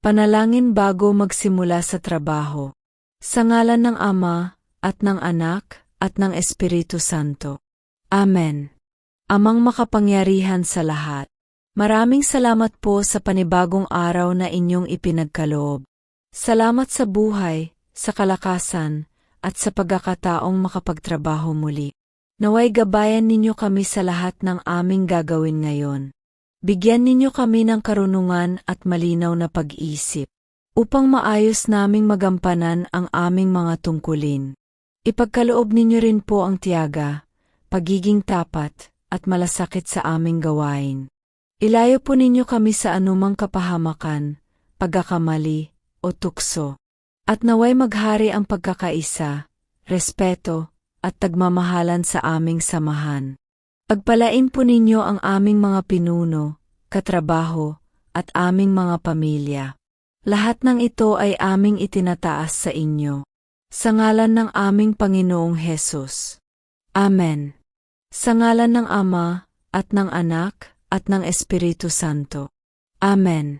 Panalangin bago magsimula sa trabaho. Sa ngalan ng Ama, at ng Anak, at ng Espiritu Santo. Amen. Amang makapangyarihan sa lahat. Maraming salamat po sa panibagong araw na inyong ipinagkaloob. Salamat sa buhay, sa kalakasan, at sa pagkakataong makapagtrabaho muli. Naway gabayan ninyo kami sa lahat ng aming gagawin ngayon. Bigyan ninyo kami ng karunungan at malinaw na pag-isip upang maayos naming magampanan ang aming mga tungkulin. Ipagkaloob ninyo rin po ang tiyaga, pagiging tapat, at malasakit sa aming gawain. Ilayo po ninyo kami sa anumang kapahamakan, pagkakamali, o tukso. At naway maghari ang pagkakaisa, respeto, at tagmamahalan sa aming samahan. Pagpalain po ninyo ang aming mga pinuno, katrabaho, at aming mga pamilya. Lahat ng ito ay aming itinataas sa inyo. Sa ngalan ng aming Panginoong Hesus. Amen. Sa ngalan ng Ama, at ng Anak, at ng Espiritu Santo. Amen.